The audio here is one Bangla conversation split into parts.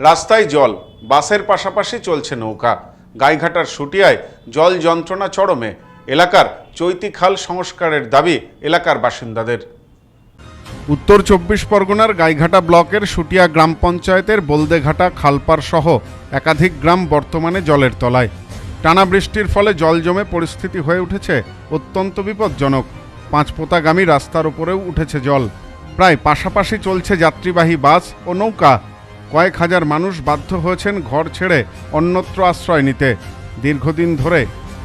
রাস্তায় জল, বাসের পাশাপাশি চলছে নৌকা। গাইঘাটার সুটিয়ায় জল যন্ত্রণা চরমে। এলাকার চৈতি খাল সংস্কারের দাবি এলাকার বাসিন্দাদের। উত্তর চব্বিশ পরগনার গাইঘাটা ব্লকের সুটিয়া গ্রাম পঞ্চায়েতের বলদেঘাটা খালপার সহ একাধিক গ্রাম বর্তমানে জলের তলায়। টানা বৃষ্টির ফলে জল জমে পরিস্থিতি হয়ে উঠেছে অত্যন্ত বিপজ্জনক। পাঁচপোতাগামী রাস্তার উপরেও উঠেছে জল। প্রায় পাশাপাশি চলছে যাত্রীবাহী বাস ও নৌকা। কয়েক হাজার মানুষ বাধ্য হয়েছেন ঘর ছেড়ে অন্যত্র আশ্রয় নিতে। দীর্ঘদিন ধরে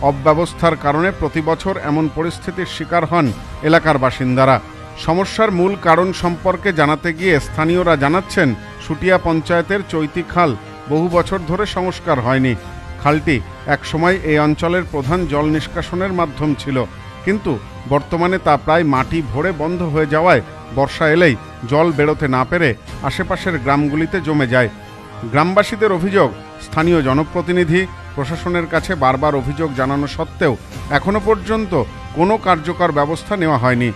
অব্যবস্থার কারণে প্রতি বছর এমন পরিস্থিতির শিকার হন এলাকার বাসিন্দারা। সমস্যার মূল কারণ সম্পর্কে জানাতে গিয়ে স্থানীয়রা জানাচ্ছেন, সুটিয়া পঞ্চায়েতের চৈতি খাল বহু বছর ধরে সংস্কার হয়নি। খালটি একসময় এই অঞ্চলের প্রধান জল নিষ্কাশনের মাধ্যম ছিল। কিন্তু বর্তমানে তা প্রায় মাটি ভরে বন্ধ হয়ে যাওয়ায় বর্ষা এলেই জল বেরোতে না পেরে আশেপাশের গ্রামগুলিতে জমে যায়। গ্রামবাসীদের অভিযোগ, স্থানীয় জনপ্রতিনিধি, প্রশাসনের কাছে বারবার অভিযোগ জানানো সত্ত্বেও এখনও পর্যন্ত কোনো কার্যকর ব্যবস্থা নেওয়া হয়নি।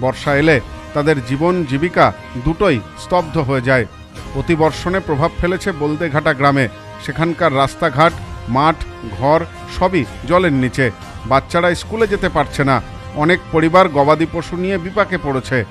বর্ষা এলে তাদের জীবন, জীবিকা দুটোই স্তব্ধ হয়ে যায়। অতিবর্ষণে প্রভাব ফেলেছে বলদেঘাটা গ্রামে। সেখানকার রাস্তাঘাট, মাঠ, ঘর সবই জলের নিচে। বাচ্চারা স্কুলে যেতে পারছে না। অনেক পরিবার গবাদি পশু নিয়ে বিপাকে পড়েছে।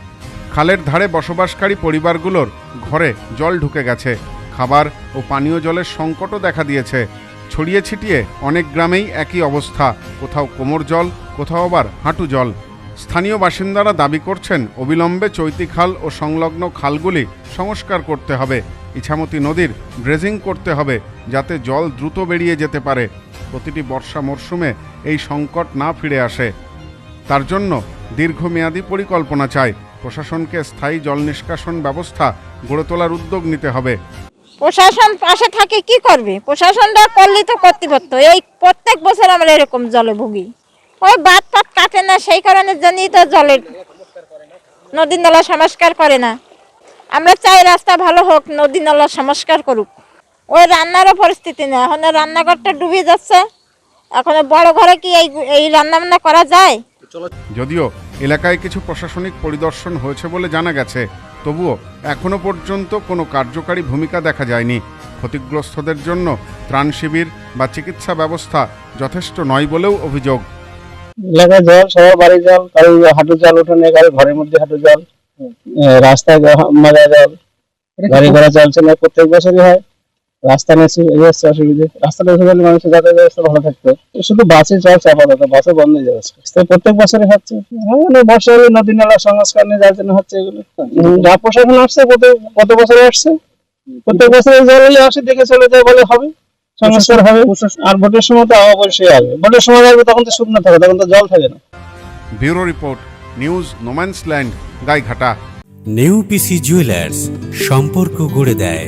খালের ধারে বসবাসকারী পরিবারগুলোর ঘরে জল ঢুকে গেছে। খাবার ও পানীয় জলের সংকটও দেখা দিয়েছে। ছড়িয়ে ছিটিয়ে অনেক গ্রামেই একই অবস্থা। কোথাও কোমর জল, কোথাও আবার হাঁটু জল। স্থানীয় বাসিন্দারা দাবি করছেন, অবিলম্বে চৈতি খাল ও সংলগ্ন খালগুলি সংস্কার করতে হবে। ইছামতি নদীর ড্রেজিং করতে হবে যাতে জল দ্রুত বেরিয়ে যেতে পারে। প্রতিটি বর্ষা মরশুমে এই সংকট না ফিরে আসে। তার জন্য দীর্ঘমেয়াদী পরিকল্পনা চাই। প্রশাসনকে স্থায়ী জল নিষ্কাশন ব্যবস্থা গড়ে তোলার উদ্যোগ নিতে হবে। প্রশাসন পাশে থাকে কি করবে? প্রশাসনটা করলেই তো কর্তৃপক্ষ এই প্রত্যেক বছর আমরা এরকম জলে ভুগি। ওই বাদ পাত কাটে না সেই কারণের জন্যই তো জলের নদী নালা সংস্কার করে না। আমরা চাই রাস্তা ভালো হোক নদী নালা সংস্কার করুক। ওই রান্নারও পরিস্থিতি না এখন রান্নাঘরটা ডুবে যাচ্ছে। এখন বড় ঘরে কি এই এই রান্না বান্না করা যায়? যদিও এলাকায় কিছু প্রশাসনিক পরিদর্শন হয়েছে বলে জানা গেছে। তবুও এখনও পর্যন্ত কোনো কার্যকারী ভূমিকা দেখা যায়নি। ক্ষতিগ্রস্তদের জন্য ত্রাণ শিবির বা চিকিৎসা ব্যবস্থা যথেষ্ট নয় বলেও অভিযোগ। এলাকায় জল সবার বাড়ি জল কারও হাঁটু জল উঠোনে কারও ঘরের মধ্যে হাঁটু জল রাস্তায় মাজা জল গাড়ি ঘোড়া চলছে না প্রত্যেক বছরই হয়। রাস্তা নেই এই হচ্ছে অসুবিধে। রাস্তাটা এসে গেলে মানুষের যাতায়াত ব্যবস্থা ভালো থাকতো। শুধু বাসে চলছে আপাতত বাসে বন্ধ হয়ে যাচ্ছে। তো প্রত্যেক বছরই হচ্ছে। হ্যাঁ, মানে বর্ষা হলে নদী নালা সংস্কার নিয়ে যার জন্য হচ্ছে এগুলো। যা প্রশাসন আসছে কত কত বছরে আসছে? প্রত্যেক বছরে জল হলে আসে দেখে চলে যায় বলে হবে। সংস্কার হবে। আর ভোটের সময় তো অবশ্যই আসবে। ভোটের সময় আসবে তখন তো শুকনো থাকে তখন তো জল থাকে না। Bureau report news no man's land Gaighata. New PC jewellers সম্পর্ক গড়ে দেয়।